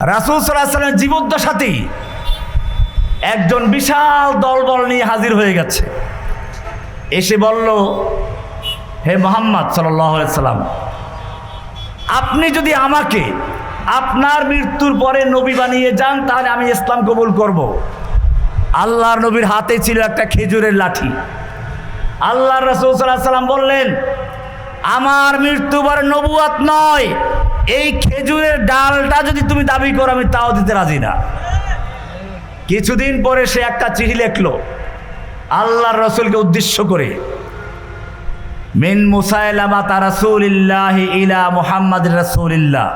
রাসুল সাল্লাহামের জীবদ্দশাতেই একজন বিশাল দলবল নিয়ে হাজির হয়ে গেছে এসে বলল, হে মোহাম্মদ সাল্লাম আপনি যদি আমাকে আপনার মৃত্যুর পরে নবী বানিয়ে যান, তাহলে আমি ইসলাম কবুল করব। আল্লাহর নবীর হাতে ছিল একটা খেজুরের লাঠি আল্লাহ রসুল সাল্লাহ সাল্লাম বললেন, আমার মৃত্যু পরে নবুয়াত নয় এই খেজুরের ডালটা যদি তুমি দাবি করো, আমি তাও দিতে রাজি না। কিছুদিন পরে সে একটা চিঠি লেখলো, আল্লাহর রসুলকে উদ্দেশ্য করে, মিন মুসাইলামা তা রাসূলিল্লাহ ইলা মুহাম্মদ রাসূলিল্লাহ।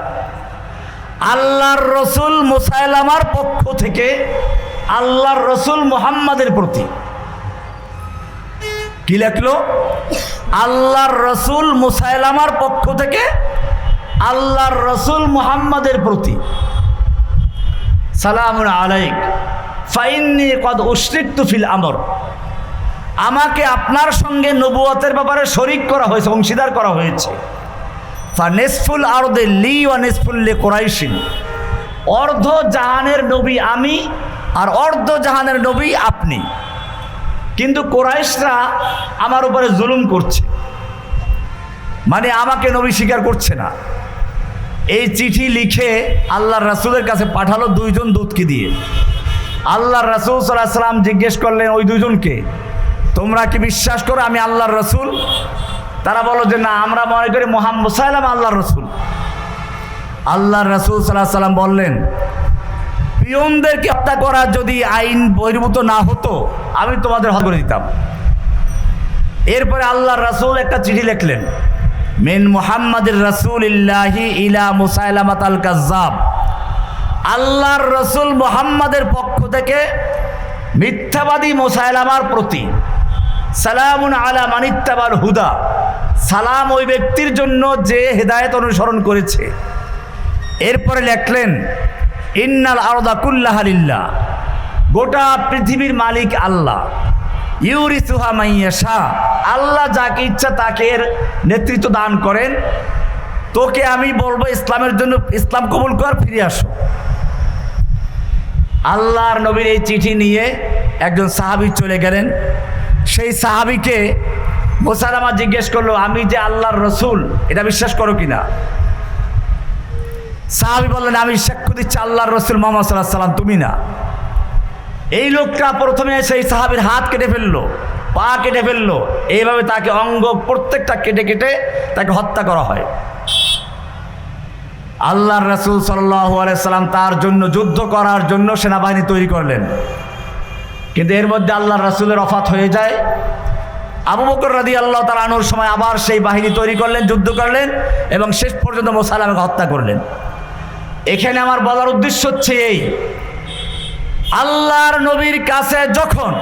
আল্লাহর রসুল মুসাইলামার পক্ষ থেকে আল্লাহর রসুল মুহাম্মাদের প্রতি কি লেখলো? আল্লাহর রসুল মুসাইলামার পক্ষ থেকে আল্লাহর রসুল মুহাম্মাদের প্রতি। সালাম আলাইক। ফাইন্নি কদ উশ্রিক্ত ফিল আমর। আমাকে আপনার সঙ্গে নবুয়তের ব্যাপারে শরিক করা হয়েছে, অংশীদার করা হয়েছে। ফা নেসফুল আরদে লি ওয়া নেসফুল্লে কোরাইশিন। অর্ধ জাহানের নবী আমি আর অর্ধ জাহানের নবী আপনি। কিন্তু কোরাইশরা আমার উপরে জুলুম করছে। মানে আমাকে নবী স্বীকার করছে না। এই চিঠি লিখে আল্লাহর রাসুলের কাছে পাঠালো দুইজন দূতকে দিয়ে। আল্লাহর রাসুল সাল্লাম জিজ্ঞেস করলেন, ওই দুজনকে তোমরা কি বিশ্বাস করো আমি আল্লাহর রসুল? তারা বলো যে, না, আমরা মনে করি মোহাম্মদ সাল্লাম আল্লাহর রসুল। আল্লাহর রসুল সাল্লাহ সাল্লাম বললেন, পিয়নদেরকে হত্যা করা যদি আইন বহির্ভূত না হতো, আমি তোমাদের হত্যা করে দিতাম। এরপরে আল্লাহর রাসূল একটা চিঠি লিখলেন মিন মুহাম্মাদের রাসূলিল্লাহি ইলা মুসাইলামাত আল আল্লাহর রসুল মুহাম্মাদের পক্ষ থেকে মিথ্যাবাদী মুসাইলামার প্রতি সালামুন আলা মানিত্তাবার হুদা, সালাম ওই ব্যক্তির জন্য যে হেদায়েত অনুসরণ করেছে। এরপরে লেখলেন, ইন্নাল আরদা কুল্লাহালিল্লাহ গোটা পৃথিবীর মালিক আল্লাহ। ইউরি সুহা মাইয়াশা। আল্লাহ যাকে ইচ্ছা তাকে এর নেতৃত্ব দান করেন। তোকে আমি বলব ইসলামের জন্য ইসলাম কবুল কর, ফিরে আসো। আল্লাহর নবীর এই চিঠি নিয়ে একজন সাহাবি চলে গেলেন। সেই সাহাবিকে মোসালামা জিজ্ঞেস করল, আমি যে আল্লাহর রসুল, এটা বিশ্বাস করো কিনা? সাহাবি বললেন, আমি সাক্ষ্য দিচ্ছি আল্লাহর রসুল মোহাম্মদ সাল্লাহ সাল্লাম তুমি না। এই লোকটা প্রথমে সেই সাহাবির হাত কেটে ফেলল, পা কেটে ফেলল। এইভাবে তাকে অঙ্গ প্রত্যেকটা কেটে কেটে তাকে হত্যা করা হয়। আল্লাহর রসুল সাল্লাম তার জন্য যুদ্ধ করার জন্য সেনাবাহিনী তৈরি করলেন। কিন্তু এর মধ্যে আল্লাহর রসুলের অফাত হয়ে যায়। আবু বকর রাদি আল্লাহ তার আনুর সময় আবার সেই বাহিনী তৈরি করলেন, যুদ্ধ করলেন এবং শেষ পর্যন্ত মোসালামকে হত্যা করলেন। এখানে আমার বলার উদ্দেশ্য হচ্ছে এই আল্লাহর নবীর কাছে যখন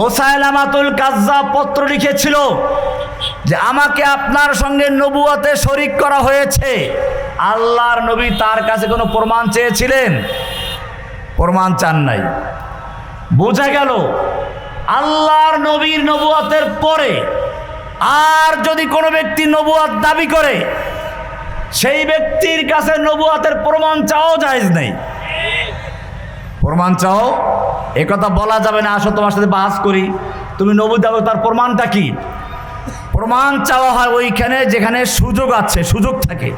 মোসাইলামাতুল কাজ্জা পত্র লিখেছিল যে আমাকে আপনার সঙ্গে নবুয়াতে শরিক করা হয়েছে, আল্লাহর নবী তার কাছে কোনো প্রমাণ চেয়েছিলেন? প্রমাণ চান নাই। বোঝা গেল, আল্লাহর নবীর নবুয়াতের পরে আর যদি কোনো ব্যক্তি নবুয়াত দাবি করে, সেই ব্যক্তির কাছে নবুয়াতের প্রমাণ চাও জায়েজ নেই। প্রমাণ চাও? এ কথা বলা যাবে না, আসো তোমার সাথে বাহাস করি। তুমি নবী দাও তার প্রমাণটা কি? প্রমাণ চাওয়া হয় ওইখানে যেখানে সুযোগ আছে, সুযোগ থাকে।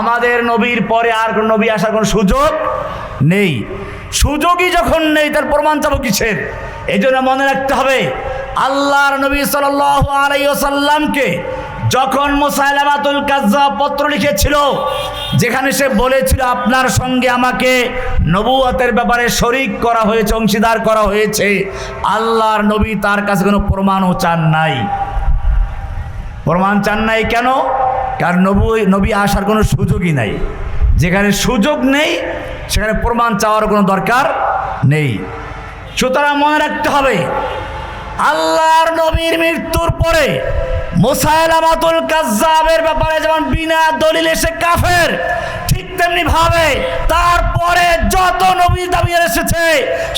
আমাদের নবীর পরে আর কোনো নবী আসার কোনো সুযোগ নেই। সুযোগই যখন নেই, তার প্রমাণ চাবো কিসের? এই জন্য মনে রাখতে হবে, আল্লাহর নবী সাল আলাইসাল্লামকে যখন মোসাইলামাতুল কাজ্জা পত্র লিখেছিল, যেখানে সে বলেছিল, আপনার সঙ্গে আমাকে নবুয়তের ব্যাপারে শরিক করা হয়েছে, অংশীদার করা হয়েছে। আল্লাহর নবী তার কাছে কোনো প্রমাণও চান নাই। প্রমাণ চান নাই কেন? কারণ নবু, নবী আসার কোনো সুযোগই নাই। যেখানে সুযোগ নেই, সেখানে প্রমাণ চাওয়ার কোনো দরকার নেই। সুতরাং মনে রাখতে হবে, আল্লাহর নবীর মৃত্যুর পরে মোসাইলামাতুল কাজ্জাবের ব্যাপারে যেমন বিনা দলিল এসে কাফের, ঠিক তেমনি ভাবে তারপরে যত নবী দাবি এসেছে,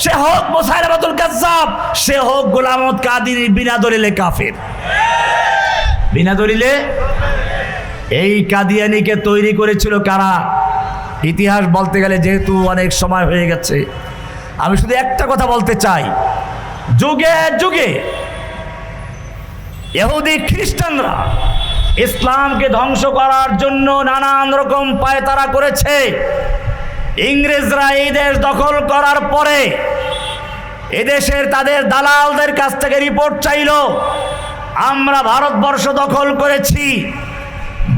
সে হোক মোসাইলামাতুল কাজ্জাব, সে হোক গোলামত কাদির বিনা দলিলে কাফের। বিনা দলিলে এই কাদিয়ানিকে তৈরি করেছিল কারা? ইতিহাস বলতে গেলে যেহেতু অনেক সময় হয়ে গেছে, আমি শুধু একটা কথা বলতে চাই। যুগে যুগে এহুদি খ্রিস্টানরা ইসলামকে ধ্বংস করার জন্য নানান রকম পায়তারা করেছে। ইংরেজরা এই দেশ দখল করার পরে এদেশের তাদের দালালদের কাছ থেকে রিপোর্ট চাইল, আমরা ভারতবর্ষ দখল করেছি।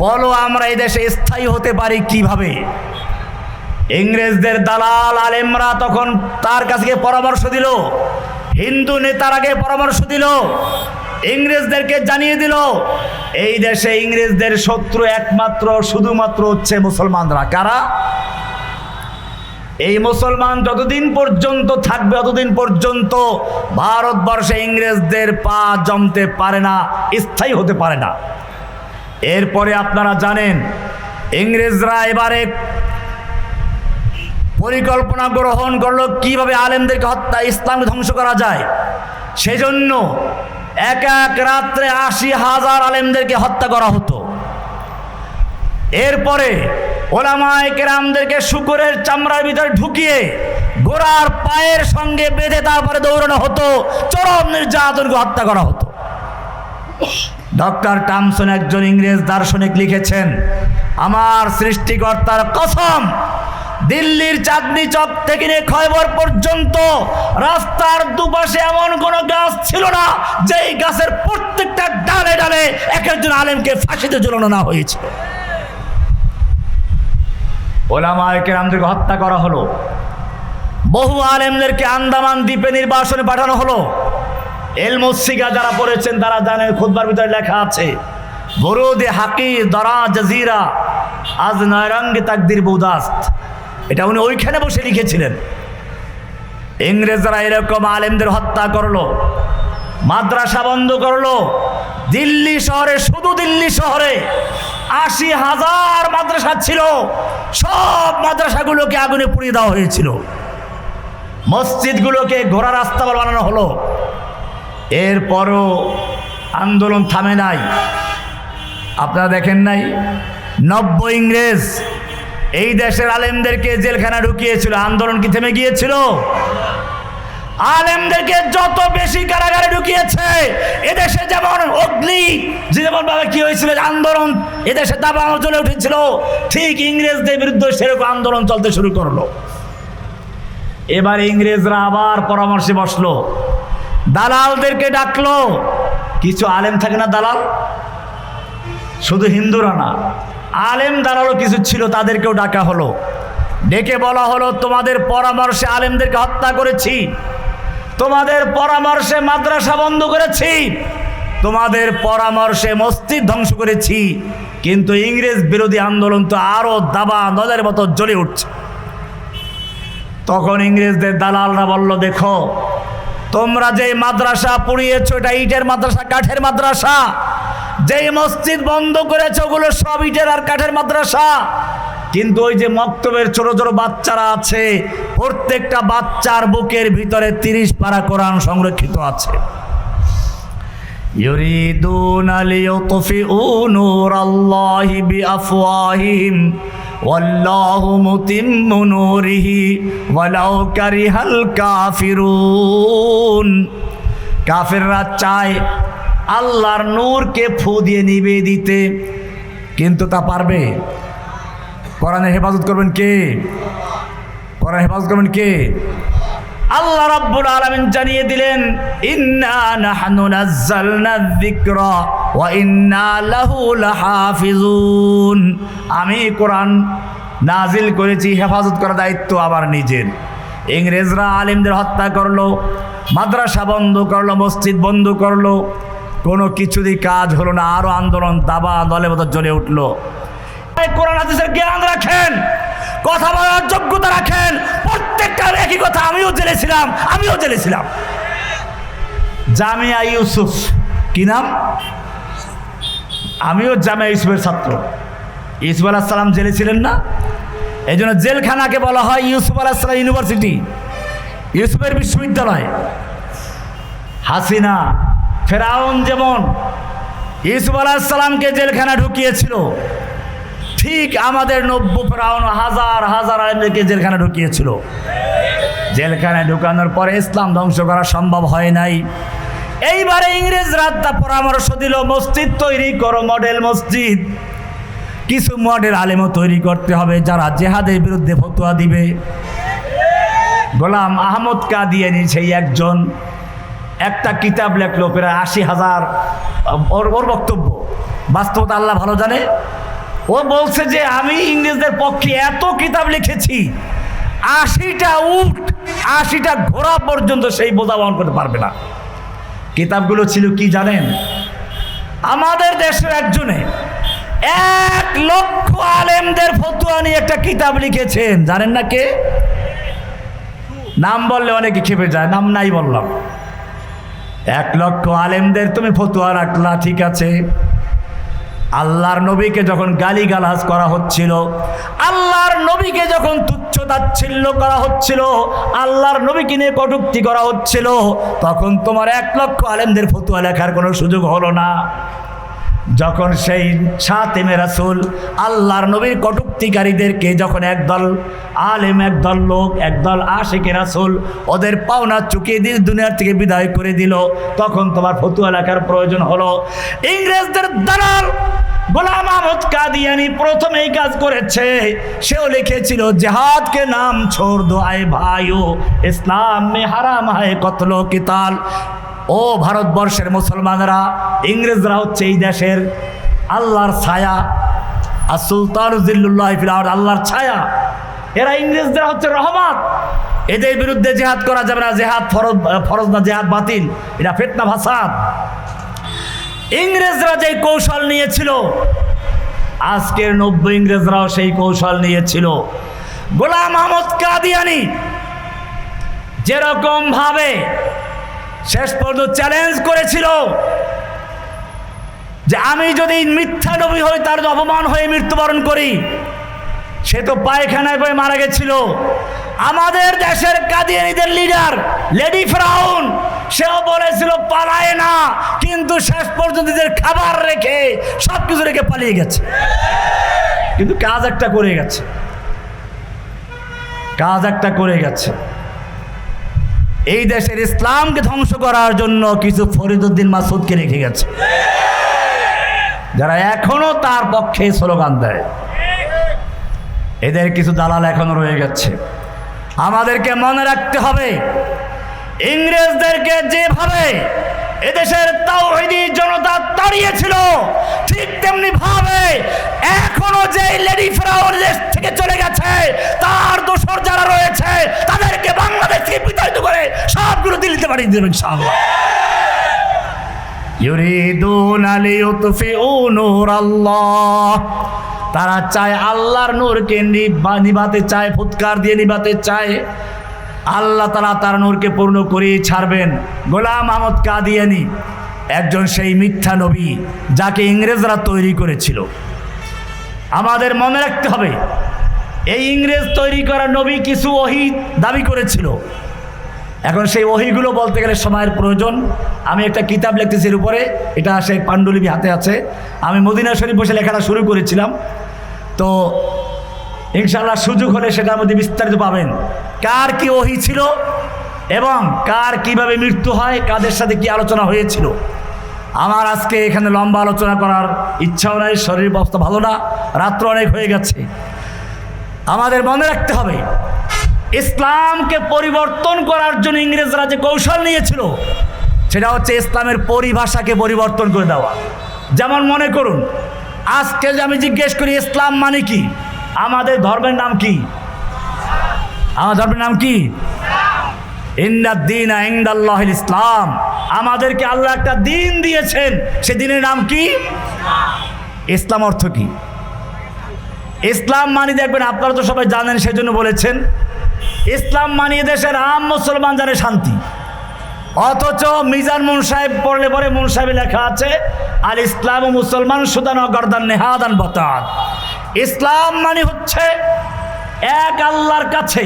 বলো আমরা এদেশে স্থায়ী হতে পারি কীভাবে? ইংরেজদের দালাল আলেমরা তখন তার কাছে পরামর্শ দিল, হিন্দু নেতারাকে পরামর্শ দিল ইংরেজদেরকে জানিয়ে দিল, এই দেশে ইংরেজদের শত্রু একমাত্র, শুধুমাত্র হচ্ছে মুসলমানরা। কারা? এই মুসলমান যতদিন পর্যন্ত থাকবে ততদিন পর্যন্ত ভারতবর্ষে ইংরেজদের পা জমতে পারে না, স্থায়ী হতে পারে না। এরপরে আপনারা জানেন, ইংরেজরা এবারে পরিকল্পনা গ্রহণ করল কীভাবে আলেমদেরকে হত্যা, ইসলামকে ধ্বংস করা যায়। সেজন্য এক এক রাত্রে আশি হাজার আলেমদেরকে হত্যা করা হতো। এরপরে ওলামায় কেরামদেরকে শুকুরের চামড়ার ভিতরে ঢুকিয়ে গোড়ার পায়ের সঙ্গে বেঁধে তারপরে দৌড়ানো হতো, চরম নির্যাতনকে হত্যা করা হতো। ডক্টর টামসন একজন ইংরেজ দার্শনিক লিখেছেন, আমার সৃষ্টিকর্তার কসম দিল্লির চাঁদনি চক থেকে নিয়ে খয়বর পর্যন্ত রাস্তার দুপাশে এমন কোনো গাছ ছিল না, যেই গাছের প্রত্যেকটা ডালে ডালে এক একজন আলেমকে ফাঁসিতে ঝুলানো না হয়েছিল ওলামায় কেরামদেরকে হত্যা করা হলো। বহু আলেমদেরকে আন্দামান দ্বীপে নির্বাসনে পাঠানো হলো। এলমসিগা যারা পড়েছেন, তারা জানেন খুদবার ভিতরে লেখা আছে, বরুদে হাকি দরা জাজিরা, আজ নয়রঙ্গে তাকদির বৌদাস্ত। এটা উনি ওইখানে বসে লিখেছিলেন। ইংরেজরা এরকম আলেমদের হত্যা করল, মাদ্রাসা বন্ধ করল, দিল্লি শহরে, শুধু দিল্লি শহরে আশি হাজার মাদ্রাসা ছিল, সব মাদ্রাসাগুলোকে আগুনে পুড়িয়ে দেওয়া হয়েছিল। মসজিদগুলোকে ঘোড়া রাস্তা বানানো হলো। এরপরও আন্দোলন থামে নাই। আপনারা দেখেন নাই? নব্য ইংরেজ এই দেশের আলেমদেরকে জেলখানা ঢুকিয়েছিল, আন্দোলন কি থেমে গিয়েছিল? আলেমদেরকে যত বেশি কারাগারে ঢুকিয়েছে, এদেশে যেমন অগ্নি যেমন ভাবে কি হয়েছিল আন্দোলন, এদেশে দাবানো চলে উঠেছিল, ঠিক ইংরেজদের বিরুদ্ধে সেরকম আন্দোলন চলতে শুরু করল। এবার ইংরেজরা আবার পরামর্শে বসল, দালালদেরকে ডাকলো, কিছু আলেম থাকে না দালাল? শুধু হিন্দুরা না আলেম দালালও কিছু ছিল, তাদেরকেও ডাকা হলো। ডেকে বলা হলো, তোমাদের পরামর্শে আলেমদেরকে হত্যা করেছি। তোমাদের পরামর্শে মাদ্রাসা বন্ধ করেছি। তোমাদের পরামর্শে মসজিদ ধ্বংস করেছি। কিন্তু ইংরেজ বিরোধী আন্দোলন তো আরও দাবা নদের মতো জ্বলে উঠছে। তখন ইংরেজদের দালালরা বলল, দেখো, তোমরা যে মাদ্রাসা পুড়িয়েছো, এটা ইটের মাদ্রাসা, কাঠের মাদ্রাসা। যেই মসজিদ বন্ধ করেছে ওগুলো সব ইটের আর কাঠের মাদ্রাসা কিন্তু ওই যে মক্তবের ছোট ছোট বাচ্চারা আছে প্রত্যেকটা বাচ্চার বুকের ভিতরে তিরিশ পারা কোরআন সংরক্ষিত আছে يريدون ليطفئوا نور الله بأفواههم والله متم نوره ولو كره الكافرون কাফেররা চায় আল্লাহর নূরকে ফু দিয়ে নিবে দিতে। কিন্তু তা পারবে? কোরআনের হেফাজত করবেন কে? কোরআন হেফাজত করবেন কে? আল্লাহ রাব্বুল আলামিন জানিয়ে দিলেন, ইন্না নাহনু নাযালনা যিকরা ওয়া ইন্না লাহু লাহাফিজুন। আমি কোরআন নাজিল করেছি, হেফাজত করার দায়িত্ব আবার নিজের। ইংরেজরা আলিমদের হত্যা করল, মাদ্রাসা বন্ধ করল, মসজিদ বন্ধ করল কোনো কিছুরই কাজ হলো না, আরও আন্দোলন দাবা দলে মতো জ্বলে উঠল। কোরআন হাদিসের জ্ঞান রাখেন, কথা বলার যোগ্যতা রাখেন, প্রত্যেকটা একই কথা, আমিও জেলেছিলাম আমিও জেলেছিলাম। জামিয়া ইউসুফ, কি নাম? আমিও জামিয়া ইউসুফের ছাত্র। ইউসুফ আলাহ সালাম জেলে ছিলেন না? এই জন্য জেলখানাকে বলা হয় ইউসুফ আলাহ সালাম ইউনিভার্সিটি, ইউসুফের বিশ্ববিদ্যালয়। হাসিনা ফেরাউন যেমন ইউসুফ আলাহ সালামকে জেলখানা ঢুকিয়েছিল, ঠিক আমাদের নব্য ফেরাউন হাজার হাজার আলেমদেরকে জেলখানা ঢুকিয়েছিল। জেলখানে ঢুকানোর পরে ইসলাম ধ্বংস করা সম্ভব হয় নাই। এইবারে ইংরেজরা তা পরামর্শ দিল, মসজিদ তৈরি করো, মডেল মসজিদ। কিছু মডেল আলেমও তৈরি করতে হবে, যারা জেহাদের বিরুদ্ধে ফতুয়া দিবে। গোলাম আহমদ কাদিয়ানি সেই একজন। একটা কিতাব লেখলো, প্রায় আশি হাজার ওর ওর বক্তব্য। বাস্তবতা আল্লাহ ভালো জানে। ও বলছে যে, আমি ইংরেজদের পক্ষে এত কিতাব লিখেছি, আশিটা উঠ আশিটা ঘোড়া পর্যন্ত সেই বোঝা বহন করতে পারবে না। কিতাবগুলো ছিল কি জানেন? আমাদের দেশের একজনে এক লক্ষ আলেমদের ফতুয়া নিয়ে একটা কিতাব লিখেছেন। জানেন না কে? নাম বললে অনেকে খেপে যায়, নাম নাই বললাম। এক লক্ষ আলেমদের তুমি ফতুয়া রাখলা, ঠিক আছে? আল্লাহর নবীকে যখন গালি গালাজ করা হচ্ছিল, আল্লাহর নবীকে যখন তুচ্ছ তাচ্ছিল্য করা হচ্ছিল, আল্লাহর নবীকে নিয়ে কটুক্তি করা হচ্ছিল, তখন তোমার এক লক্ষ আলেমদের ফতুয়া লেখার কোনো সুযোগ হলো না। যখন সেই সাতেমে রাসুল আল্লাহর নবীর কটুক্তিকারীদেরকে যখন একদল আলেম, একদল লোক, একদল আশেকে রাসুল ওদের পাওনা চুকিয়ে দিয়ে দুনিয়ার থেকে বিদায় করে দিল, তখন তোমার ফতুয়া লেখার প্রয়োজন হলো। ইংরেজদের দালাল গোলাম আহমদ কাদিয়ানি প্রথম এই কাজ করেছে, সেও লিখেছিল, জেহাদকে নাম ছোড় দো, আয় ভাইও, ইসলাম মে হারাম হায় কতল কিতাল। ও ভারতবর্ষের মুসলমানরা, ইংরেজরা হচ্ছে এই দেশের আল্লাহর ছায়া। আর সুলতান জিল্লুল্লাহ ফিলার আল্লাহর ছায়া। এরা ইংরেজরা হচ্ছে রহমত। এদের বিরুদ্ধে জেহাদ করা যাবে না, জেহাদ ফরজ ফরজ না, জেহাদ বাতিল। এটা ফেতনা ভাসাদ ইংরেজরা যে কৌশল নিয়েছিল, আজকের নব্য ইংরেজরাও সেই কৌশল নিয়েছিল। গোলাম আহমদ কাদিয়ানি যেরকম ভাবে শেষ পর্যন্ত চ্যালেঞ্জ করেছিল যে আমি যদি মিথ্যা নবী হই, তার অপমান হয়ে মৃত্যুবরণ করি, সে তো পায়খানায় বয়ে মারা গেছিল। আমাদের দেশের কাদিয়ানিদের লিডার লেডি ফ্রাউন সেও বলেছিল, পালায় না। কিন্তু শেষ পর্যন্ত নিজের খাবার রেখে সব কিছু রেখে পালিয়ে গেছে। কিন্তু কাজ একটা করে গেছে। কাজ একটা করে গেছে। এই দেশের ইসলামকে ধ্বংস করার জন্য কিছু ফরিদুদ্দিন মাসুদকে রেখে গেছে। যারা এখনও তার পক্ষে স্লোগান দেয়। এদের কিছু দালাল এখনও রয়ে গেছে। আমাদেরকে মনে রাখতে হবে, ইংরেজদেরকে যেভাবে এদেশের তাওহিদি জনতা তাড়িয়েছিল, ঠিক তেমনি ভাবে এখনও যে লেডি ফেরাউন দেশ থেকে চলে গেছে দেবেন নূরাল্লাহ তারা চায় আল্লাহর নূরকে নিবা- নিভাতে চায়, ফুৎকার দিয়ে নিবাতে চায়। আল্লাহ তারা তার নূরকে পূর্ণ করেই ছাড়বেন। গোলাম আহমদ কাদিয়ানি একজন সেই মিথ্যা নবী যাকে ইংরেজরা তৈরি করেছিল। আমাদের মনে রাখতে হবে, এই ইংরেজ তৈরি করা নবী কিছু ওহি দাবি করেছিল। এখন সেই ওহিগুলো বলতে গেলে সময়ের প্রয়োজন। আমি একটা কিতাব লিখতেছি এর উপরে, এটা সেই পাণ্ডুলিপি হাতে আছে। আমি মদিনা শরীফ বসে লেখাটা শুরু করেছিলাম। তো ইনশাল্লাহ সুযোগ হলে সেটার মধ্যে বিস্তারিত পাবেন। কার কি ওহি ছিল এবং কার কীভাবে মৃত্যু হয়, কাদের সাথে কি আলোচনা হয়েছিল? আমার আজকে এখানে লম্বা আলোচনা করার ইচ্ছাও নাই শরীর অবস্থা ভালো না, রাত্র অনেক হয়ে গেছে। আমাদের মনে রাখতে হবে ইসলামকে পরিবর্তন করার জন্য ইংরেজরা যে কৌশল নিয়েছিল, সেটা হচ্ছে ইসলামের পরিভাষাকে পরিবর্তন করে দেওয়া। যেমন মনে করুন, আজকে আমি জিজ্ঞেস করি, ইসলাম মানে কি? আমাদের ধর্মের নাম কি? আমার ধর্মের নাম কি? ইন্দাদ্দিন ইন্দাল্লাহ ইসলাম। আমাদেরকে আল্লাহ একটা দিন দিয়েছেন, সে দিনের নাম কি? ইসলাম অর্থ কি? ইসলাম মানি দেখবেন, আপনারা তো সবাই জানেন, সেজন্য বলেছেন, ইসলাম মানি দেশের আম মুসলমান জানে শান্তি। অথচ মিজান মুন সাহেব পড়লে পরে মুন সাহেবে লেখা আছে আর ইসলাম ও মুসলমান সুদান গর্দান নেহাদান বতাত ইসলাম মানে হচ্ছে এক আল্লাহর কাছে,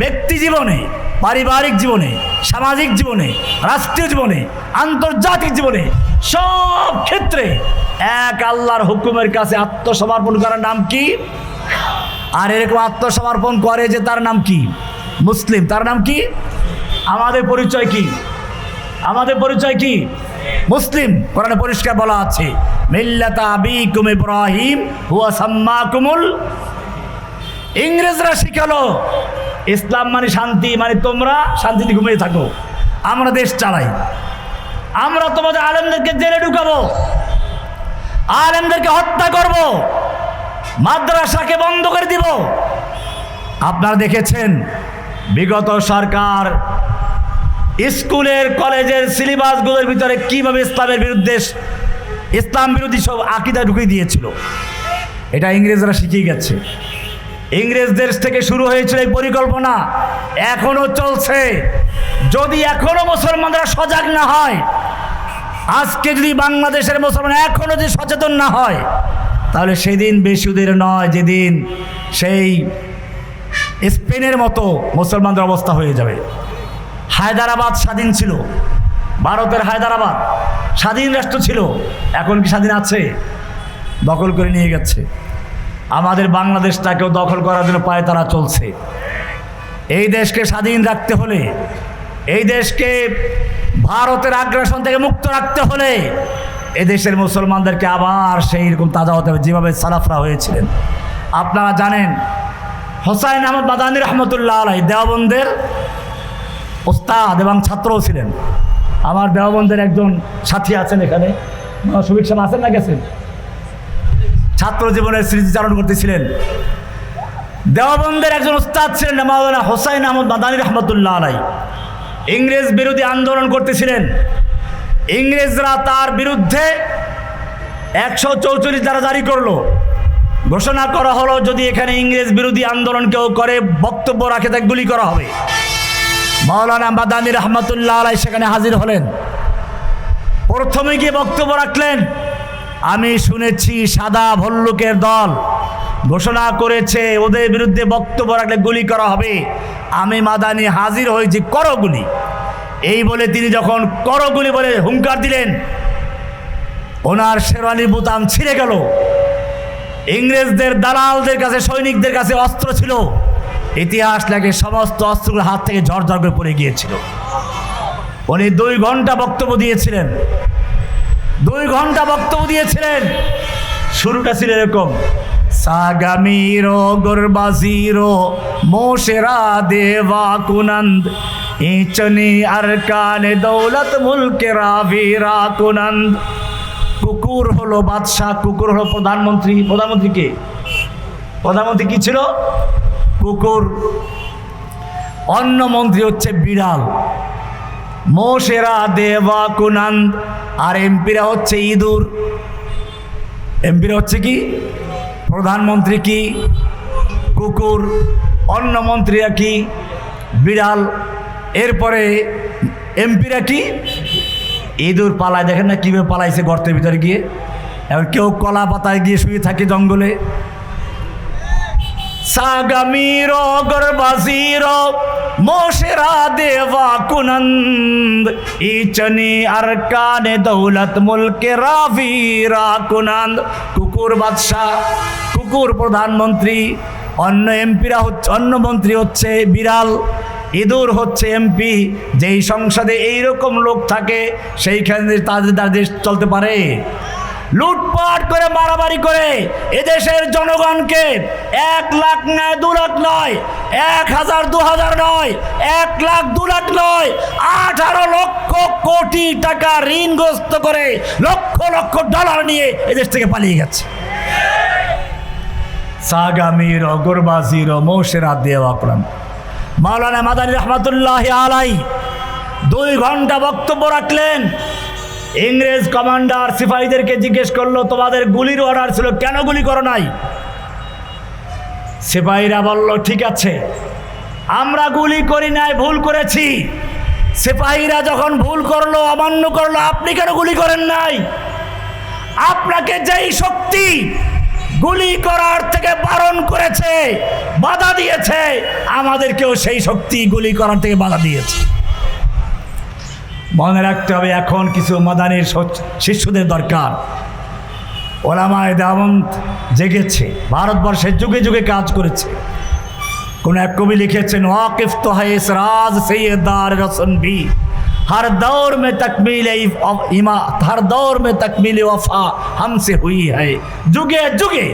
ব্যক্তি জীবনে, পারিবারিক জীবনে, সামাজিক জীবনে, রাষ্ট্রীয় জীবনে, আন্তর্জাতিক জীবনে সব ক্ষেত্রে এক আল্লাহর হুকুমের কাছে আত্মসমর্পণ করার নাম কি? আর এরকম আত্মসমর্পণ করে যে তার নাম কি? মুসলিম। তার নাম কি? আমাদের পরিচয় কি? আমাদের পরিচয় কি? মুসলিম। কোরআনে পরিষ্কার বলা আছে, মিল্লাতা আবিকুম ইব্রাহিম, হুয়া সাম্মাকুমুল ইংরেজরা শিখালো, ইসলাম মানে শান্তি মানে তোমরা শান্তিতে ঘুমিয়ে থাকো। আমরা দেশ চালাই। আমরা তোমাদের আলেমদেরকে জেলে ঢুকাবো। আলেমদেরকে হত্যা করব। মাদ্রাসাকে বন্ধ করে দিব। আপনারা দেখেছেন, বিগত সরকার স্কুলের, কলেজের সিলেবাসগুলোর ভিতরে কীভাবে ইসলামের বিরুদ্ধে, ইসলাম বিরোধী সব আকিদা ঢুকিয়ে দিয়েছিল। এটা ইংরেজরা শিখিয়ে গেছে। ইংরেজদের থেকে শুরু হয়েছিল এই পরিকল্পনা। এখনও চলছে। যদি এখনও মুসলমানরা সজাগ না হয়, আজকে যদি বাংলাদেশের মুসলমান এখনও যদি সচেতন না হয়, তাহলে সেদিন বেশি দূরে নয়, যেদিন সেই স্পেনের মতো মুসলমানদের অবস্থা হয়ে যাবে। হায়দ্রাবাদ স্বাধীন ছিল, ভারতের হায়দ্রাবাদ স্বাধীন রাষ্ট্র ছিল, এখন কি স্বাধীন আছে? দখল করে নিয়ে গেছে। আমাদের বাংলাদেশটাকেও দখল করার জন্য পায়ে তারা চলছে। এই দেশকে স্বাধীন রাখতে হলে এই দেশকে ভারতের আগ্রাসন থেকে মুক্ত রাখতে হলে এদেশের মুসলমানদেরকে আবার সেই রকম তাজা হতে হবে যেভাবে সালাফরা হয়েছিলেন। আপনারা জানেন, হোসাইন আহমদ মাদানী রহমতুল্লাহ আলাই দেওবন্দের ওস্তাদ এবং ছাত্রও ছিলেন। আমার দেওবন্দের একজন সাথী আছেন এখানে। সুবিক সাহেব আছেন না গেছেন? ছাত্র জীবনের স্মৃতিচারণ করতেছিলেন। দেওবন্দের একজন উস্তাদ ছিলেন মাওলানা হোসাইন আহমদ মাদানী রহমতুল্লাহ আলাই। ইংরেজ বিরোধী আন্দোলন করতেছিলেন। ইংরেজরা তার বিরুদ্ধে একশো চৌচল্লিশ দ্বারা জারি করল। ঘোষণা করা হলো, যদি এখানে ইংরেজ বিরোধী আন্দোলন কেউ করে, বক্তব্য রাখে তাকে গুলি করা হবে। মাওলানা মাদানী রহমতুল্লাহ আলাই সেখানে হাজির হলেন। প্রথমে গিয়ে বক্তব্য রাখলেন, আমি শুনেছি সাদা ভল্লুকের দল ঘোষণা করেছে, ওদের বিরুদ্ধে বক্তব্য রাখলে গুলি করা হবে। আমি মাদানি হাজির হয়েছি করগুলি। এই বলে তিনি যখন করগুলি বলে হুঙ্কার দিলেন, ওনার শেরওয়ানি বুতাম ছিঁড়ে গেল। ইংরেজদের দালালদের কাছে, সৈনিকদের কাছে অস্ত্র ছিল। ইতিহাস লাগে সমস্ত অস্ত্রগুলো হাত থেকে ঝরঝর করে পড়ে গিয়েছিল। উনি দুই ঘণ্টা বক্তব্য দিয়েছিলেন। দুই ঘণ্টা বক্তব্য দিয়েছিলেন। শুরুটা ছিল এরকম। গোরবাজিরো মোশেরা দেবা কুনন্দ। ইচনি আরকানে দৌলত মুলকে রাভিরা কুনন্দ। কুকুর হলো বাদশাহ, কুকুর হলো প্রধানমন্ত্রী। প্রধানমন্ত্রী কে? প্রধানমন্ত্রী কি ছিল? কুকুর। অন্য মন্ত্রী হচ্ছে বিড়াল। মোশেরা দেবা কুনন্দ। আর এমপিরা হচ্ছে ইঁদুর। এমপিরা হচ্ছে কি? প্রধানমন্ত্রী কি? কুকুর, অন্য মন্ত্রীরা কি? বিড়াল, এরপরে এমপিরা কি? ইঁদুর পালায়, দেখেন না কীভাবে পালাইছে গর্তের ভিতরে গিয়ে। এবার কেউ কলা পাতায় গিয়ে শুয়ে থাকে জঙ্গলে। গরবাজির মোশেরা দেওয়া কুনন্দ। ইচনি আর কানে দৌলত মুলকে রাভিরা কুনন্দ। কুকুর বাদশাহ, কুকুর প্রধানমন্ত্রী, অন্য এমপিরা হচ্ছে, অন্য মন্ত্রী হচ্ছে বিড়াল, ইঁদুর হচ্ছে এমপি। যেই সংসদে এইরকম লোক থাকে, সেইখানে তাদের তার দেশ চলতে পারে। লুটপাট করে, মারামারি করে এদেশের জনগণকে এক লাখ নয় দু লাখ নয়, এক হাজার দু হাজার নয়, এক লাখ দু লাখ নয়, আঠারো লক্ষ কোটি টাকা ঋণগ্রস্ত করে লক্ষ লক্ষ ডলার নিয়ে এদেশ থেকে পালিয়ে গেছে। সাগামির, অগরবাজির মৌসেরা দেওয়া আকরাম মাওলানা মাদানী রহমতুল্লাহ আলাই দুই ঘণ্টা বক্তব্য রাখলেন ইংরেজ কমান্ডার সিপাহীদেরকে জিজ্ঞেস করল, তোমাদের গুলির অর্ডার ছিল, কেন গুলি করো নাই? সিপাহীরা বলল, ঠিক আছে, আমরা গুলি করি নাই, ভুল করেছি। সিপাহীরা যখন ভুল করল, অমান্য করল, আপনি কেন গুলি করেন নাই? আপনাকে যেই শক্তি গুলি করার থেকে বারণ করেছে, বাধা দিয়েছে, আমাদেরকেও সেই শক্তি গুলি করার থেকে বাধা দিয়েছে। মনে রাখতে হবে এখন কিছু মাদানের শিষ্যদের দরকার। ওলামায় দামন্ত জেগেছে, ভারতবর্ষের যুগে যুগে কাজ করেছে। কোন এক কবি লিখেছেন, ওয়াকিফ তো হাইস রাজ সৈয়দার রসন বি। হর দৌর মে তকমিল ইমা হর দৌর মে তকমিল ওফা হামসে হুই হয় যুগে যুগে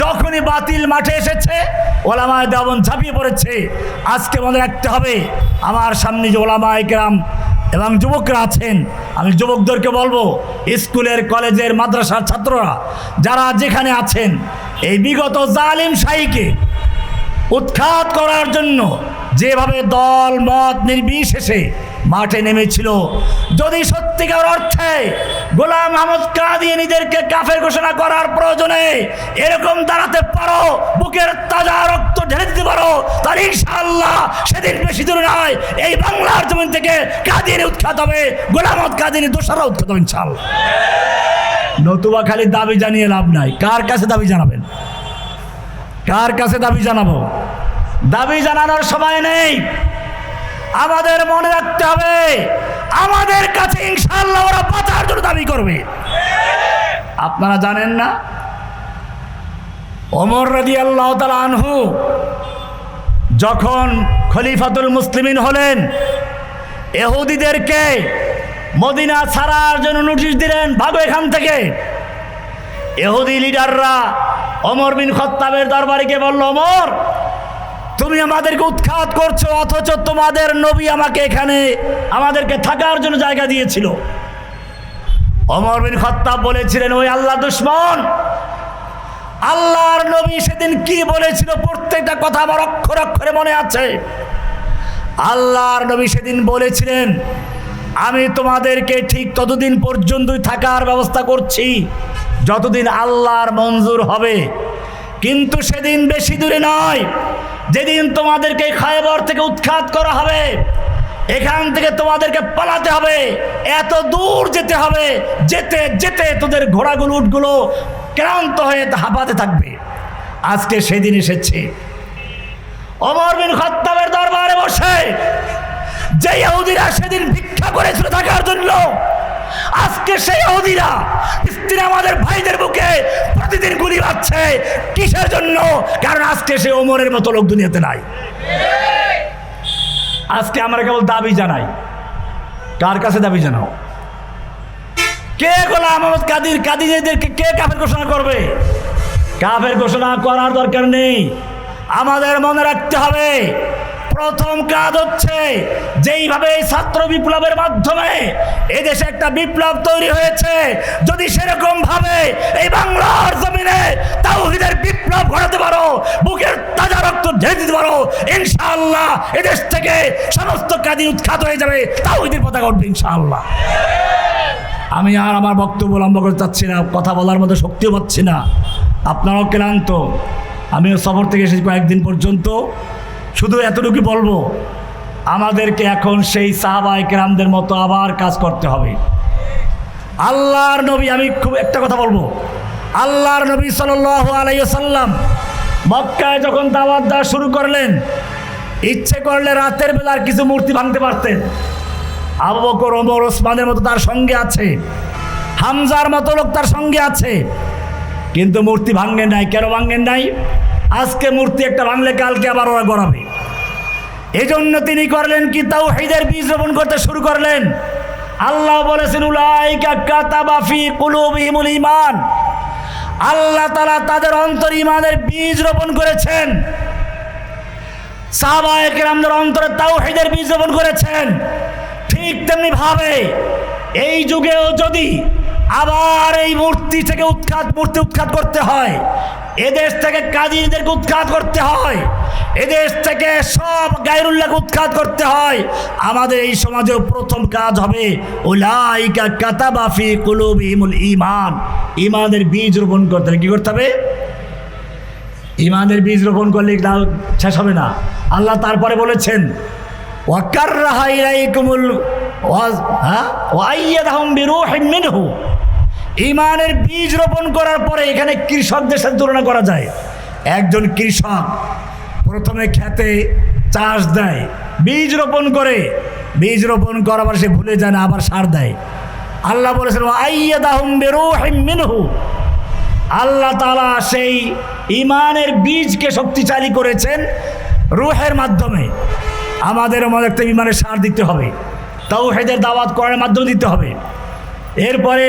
যখনই বাতিল মাঠে এসেছে, ওলামায় দাবন ঝাঁপিয়ে পড়েছে। আজকে মনে রাখতে হবে, আমার সামনে যে ওলামায় কেরাম এবং যুবকরা আছেন, আমি যুবকদেরকে বলব, স্কুলের কলেজের মাদ্রাসার ছাত্ররা, যারা যেখানে আছেন, এই বিগত জালিম শাহীকে উৎখাত করার জন্য যেভাবে দল, মত নির্বিশেষে মাঠে নেমেছিল। যদি সত্যিকার অর্থে গোলাম আহমদ কাদিয়ানিদেরকে কাফের ঘোষণা করার প্রয়োজনে এরকম দাঁড়াতে পারো, বুকের তাজা রক্ত ঢেলে দিতে পারো তার ইনশাআল্লাহ সেদিন বেশি দূরে নয়, এই বাংলার জমিন থেকে কাদিয়ানি উৎখাত হবে, গোলাম আহমদ কাদিয়ানি দোষরা উৎখাত হবে ইনশাআল্লাহ। নতুবা খালি দাবি জানিয়ে লাভ নাই। কার কাছে দাবি জানাবেন? কার কাছে দাবি জানাব? দাবি জানানোর সময় নেই। আমাদের মনে রাখতে হবে, আমাদের কাছে ইনশাল্লাহ ওরা বাঁচার জন্য দাবি করবে। আপনারা জানেন না? ওমর রাজি আল্লাহ আনহু যখন খলিফাতুল মুসলিমিন হলেন এহুদিদেরকে মদিনা ছাড়ার জন্য নোটিশ দিলেন, ভাগো এখান থেকে। এহুদি লিডাররা অমর বিন খত্তাবের দরবারে গিয়ে বলল অমর তুমি আমাদেরকে উৎখাত করছ, অথচ তোমাদের নবী আমাকে এখানে আমাদেরকে থাকার জন্য জায়গা দিয়েছিল। অমর বিন খত্তাব বলেছিলেন, ওই আল্লাহ দুশ্মন, আল্লাহর নবী সেদিন কি বলেছিল প্রত্যেকটা কথা আমার অক্ষর অক্ষরে মনে আছে। আল্লাহর নবী সেদিন বলেছিলেন, আমি তোমাদেরকে ঠিক ততদিন পর্যন্তই থাকার ব্যবস্থা করছি, যতদিন আল্লাহর মঞ্জুর হবে। কিন্তু সেদিন বেশি দূরে নয় যেদিন তোমাদেরকে খায়বর থেকে উৎখাত করা হবে, এখান থেকে তোমাদেরকে পালাতে হবে, এত দূর যেতে হবে, যেতে যেতে তোদের ঘোড়াগুলো উঠগুলো ক্লান্ত হয়ে হাঁপাতে থাকবে। আজকে সেদিন এসেছে। অমর বিন খত্তাবের দরবারে বসে, যে ইহুদিরা সেদিন ভিক্ষা করেছিল থাকার জন্য আজকে সেই ইহুদিরা স্ত্রী আমাদের ভাইদের বুকে প্রতিদিন গুলি পাচ্ছে কিসের জন্য? কারণ আজকে সে ওমরের মতো লোক দুনিয়াতে নাই। আজকে আমরা কেবল দাবি জানাই। কার কাছে দাবি জানাও? কে গোলাম মোহাম্মদ কাদির? কাদিরদেরকে কে কাফের ঘোষণা করবে? কাফের ঘোষণা করার দরকার নেই। আমাদের মনে রাখতে হবে প্রথম কাজ হচ্ছে যেইভাবে এই ছাত্র বিপ্লবের মাধ্যমে এদেশে একটা বিপ্লব তৈরি হয়েছে, যদি সেরকম ভাবে এই বাংলার জমিনে তাওহিদের বিপ্লব ঘটাতে পারো, বুকের তাজা রক্ত ঢেলে দিতে পারো, ইনশাআল্লাহ এদেশ থেকে সমস্ত কাজই উৎখাত হয়ে যাবে, তাওহিদের পতাকা উঠবে ইনশাআল্লাহ। আমি আর আমার বক্তব্য লম্বা করতে চাচ্ছি না, কথা বলার মতো শক্তিও পাচ্ছি না। আপনারাও ক্লান্ত। আমিও সফর থেকে এসেছি কয়েকদিন পর্যন্ত। শুধু এতটুকু বলব, আমাদেরকে এখন সেই সাহাবাই কেরামদের মতো আবার কাজ করতে হবে। আল্লাহর নবী, আমি খুব একটা কথা বলব, আল্লাহর নবী সাল আলাইসাল্লাম মক্কায় যখন দাওয়াত দেওয়া শুরু করলেন, ইচ্ছে করলে রাতের বেলার কিছু মূর্তি ভাঙতে পারতেন। আবু বকর, ওমর, ওসমানের মতো তার সঙ্গে আছে, হামজার মতো লোক তার সঙ্গে আছে, কিন্তু মূর্তি ভাঙ্গেন নাই। কেন ভাঙ্গেন নাই? আজকে মূর্তি একটা ভাঙলে কালকে আবার ওরা গড়াবে। এই জন্য তিনি করলেন কি? তাও হেদের বীজ রোপণ করতে শুরু করলেন। আল্লাহ বলেছেন, উলাইকা কাতাবাফি কুলুবিহিমুল ঈমান। আল্লাহ তাআলা তাদের অন্তর ইমানের বীজ রোপণ করেছেন। সাহাবায়ে কেরামদের অন্তরে তাওহীদের বীজ রোপণ করেছেন। ঠিক তেমনি ভাবে এই যুগেও যদি আবার এই মূর্তি থেকে উৎখাত, মূর্তি উৎখাত করতে হয়। এদেশ থেকে কাজীদেরকে উৎখাত করতে হয়। এদেশ থেকে সব গায়রুল্লাহকে উৎখাত করতে হয়। আমাদের এই সমাজেও প্রথম কাজ হবে ওলাইকা কাতাবাফি কুলুবিহিমুল ঈমান। ঈমানের বীজ রোপণ করতে হবে। কি করতে হবে? ইমানের বীজ রোপণ করলে শেষ হবে না? আল্লাহ তারপরে বলেছেন, ওয়াকাররাহা ইলাইকুমুল ওয়াজ- হ্যাঁ? বিরূহিম মিনহু। ইমানের বীজ রোপণ করার পরে এখানে কৃষকদের সাথে তুলনা করা যায়। একজন কৃষক প্রথমে খেতে চাষ দেয়, বীজ রোপণ করে। বীজ রোপণ করাবার সে ভুলে যায় না, আবার সার দেয়। আল্লাহ বলেছেন মিনহু। আল্লাহ তাআলা সেই ইমানের বীজকে শক্তিশালী করেছেন রুহের মাধ্যমে। আমাদের মধ্যে একটা ইমানের সার দিতে হবে। তাও হেদের দাওয়াত করার মাধ্যমে দিতে হবে। এরপরে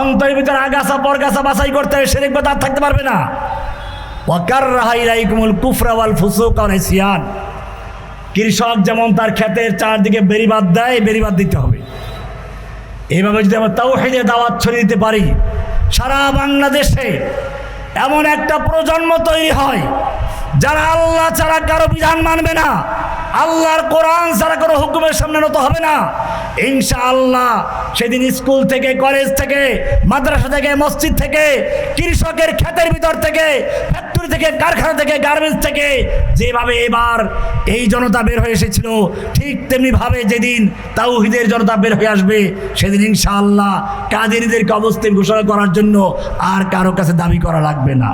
অন্তরের ভিতরে আগাছা, পরগাছা বাছাই করতে হবে, সেরেক বেদাত থাকতে পারবে না। ওয়াকার রাহাইলাইকুমুল কুফরা ওয়াল ফুসুক ওয়াল ইসয়ান কৃষক যেমন তার ক্ষেতের চারদিকে বেরিবাদ দেয় বেরিবাদ দিতে হবে। এইভাবে যদি আমরা তাও তাওহিদে দাওয়াত ছড়িয়ে দিতে পারি, সারা বাংলাদেশে এমন একটা প্রজন্ম তৈরি হয় যারা আল্লাহ ছাড়া কারও বিধান মানবে না, আল্লাহর কোরআন ছাড়া কোনো হুকুমের সামনে নত হবে না। ইনশাআল্লাহ সেদিন স্কুল থেকে, কলেজ থেকে, মাদ্রাসা থেকে, মসজিদ থেকে, কৃষকের ক্ষেতের ভিতর থেকে, ফ্যাক্টরি থেকে, কারখানা থেকে, গার্মেন্টস থেকে, যেভাবে এবার এই জনতা বের হয়ে এসেছিল, ঠিক তেমনিভাবে যেদিন তাওহিদের জনতা বের হয়ে আসবে, সেদিন ইনশাআল্লাহ কাদেরদেরকে অবস্থান ঘোষণা করার জন্য আর কারও কাছে দাবি করা লাগবে না।